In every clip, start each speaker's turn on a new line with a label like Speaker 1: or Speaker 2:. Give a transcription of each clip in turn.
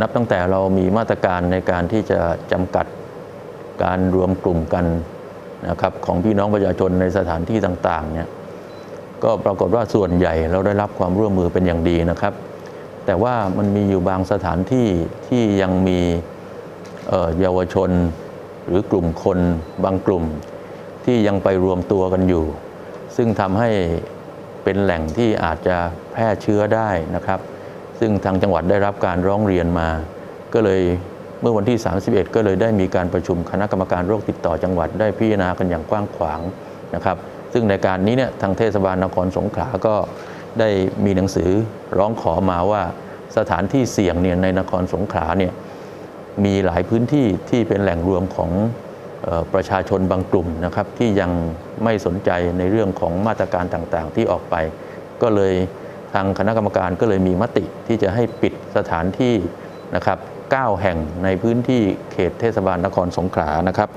Speaker 1: นับตั้งแต่เรามีมาตรการในการที่จะจำกัดการรวมกลุ่มกันนะครับของพี่น้องประชาชนในสถานที่ต่างๆเนี่ยก็ปรากฏว่าส่วนใหญ่เราได้รับความร่วมมือเป็นอย่างดีนะครับ แต่ว่ามันมีอยู่บางสถานที่ที่ยังมีเอ่อเยาวชน หรือกลุ่มคนบางกลุ่ม ที่ยังไปรวมตัวกันอยู่ ซึ่งทำให้เป็นแหล่งที่อาจจะแพร่เชื้อได้นะครับ ซึ่งทางจังหวัดได้รับการร้องเรียนมา ก็เลยเมื่อวันที่ 31 ก็เลยได้มีการประชุมคณะกรรมการโรคติดต่อจังหวัดได้พิจารณากันอย่างกว้างขวางนะครับ ซึ่งในการนี้เนี่ยทางเทศบาลนครสงขลาก็ได้มีหนังสือร้องขอมาว่าสถานที่เสี่ยงเนี่ยในนครสงขลาเนี่ยมีหลายพื้นที่ที่เป็นแหล่งรวมของออประชาชนบางกลุ่มนะครับที่ยังไม่สนใจในเรื่องของมาตรการต่างๆ ที่ออกไป ก็เลย ทางคณะกรรมการก็เลยมีมติที่จะให้ปิดสถานที่นะครับ9แห่งในพื้นที่เขตเทศบาลนครสงขลานะครับ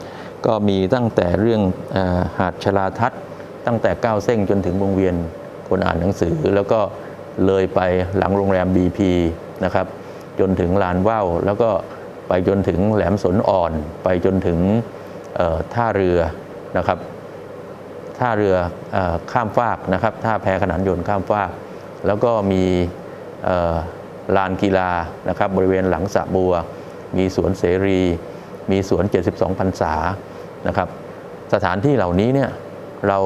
Speaker 1: ก็มีตั้งแต่เรื่องอหาดชลาทัศน์ตั้งแต่ก้าเส้งจนถึงวงเวียนคนอ่านหนังสือ แล้วก็เลยไปหลังโรงแรม BP นะครับจนถึงลานว่าวแล้วก็ไปจนถึงแหลมสนอ่อน ไปจนถึงท่าเรือนะครับท่าเรืออข้ามฟากนะครับท่าแพขนานยนต์ข้ามฟาก แล้วก็มีลานกีฬานะครับบริเวณหลังสระบัว มีสวนเสรี มีสวน 72พรรษานะครับ สถานที่เหล่านี้เนี่ยเรา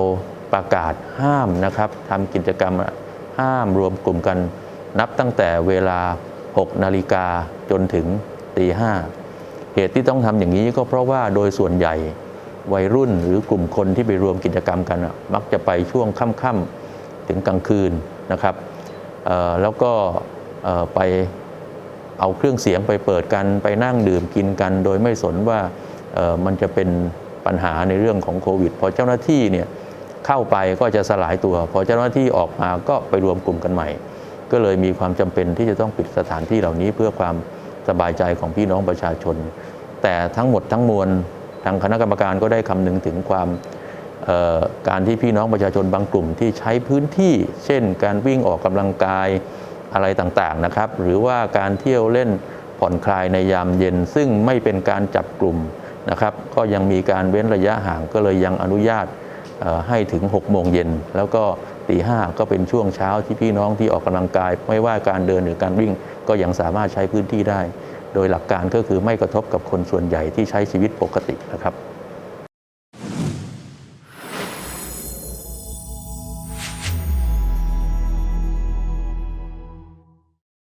Speaker 1: ประกาศห้ามนะครับทำกิจกรรมห้ามรวมกลุ่มกันนับตั้งแต่เวลา 6 นาฬิกาจนถึงตีห้าเหตุที่ต้องทำอย่างนี้ก็เพราะว่าโดยส่วนใหญ่วัยรุ่นหรือกลุ่มคนที่ไปรวมกิจกรรมกัน มักจะไปช่วงค่ำๆถึงกลางคืน นะครับแล้วก็ไปเอาเครื่องเสียงไปเปิดกันไปนั่งดื่มกินกัน โดยไม่สนว่ามันจะเป็นปัญหาในเรื่องของโควิด พอเจ้าหน้าที่เนี่ยเข้าไปก็จะสลายตัว พอเจ้าหน้าที่ออกมาก็ไปรวมกลุ่มกันใหม่ ก็เลยมีความจำเป็นที่จะต้องปิดสถานที่เหล่านี้เพื่อความสบายใจของพี่น้องประชาชน แต่ทั้งหมดทั้งมวลทางคณะกรรมการก็ได้คำนึงถึงความ การที่พี่น้องประชาชนบางกลุ่มที่ใช้พื้นที่ เช่น การวิ่งออกกำลังกายอะไรต่างๆนะครับ หรือว่าการเที่ยวเล่นผ่อนคลายในยามเย็น ซึ่งไม่เป็นการจับกลุ่มนะครับ ก็ยังมีการเว้นระยะห่างก็เลยยังอนุญาตให้ถึง 6 โมงเย็น แล้วก็ตีห้าก็เป็นช่วงเช้าที่พี่น้องที่ออกกำลังกาย ไม่ว่าการเดินหรือการวิ่งก็ยังสามารถใช้พื้นที่ได้ โดยหลักการก็คือไม่กระทบกับคนส่วนใหญ่ที่ใช้ชีวิตปกตินะครับ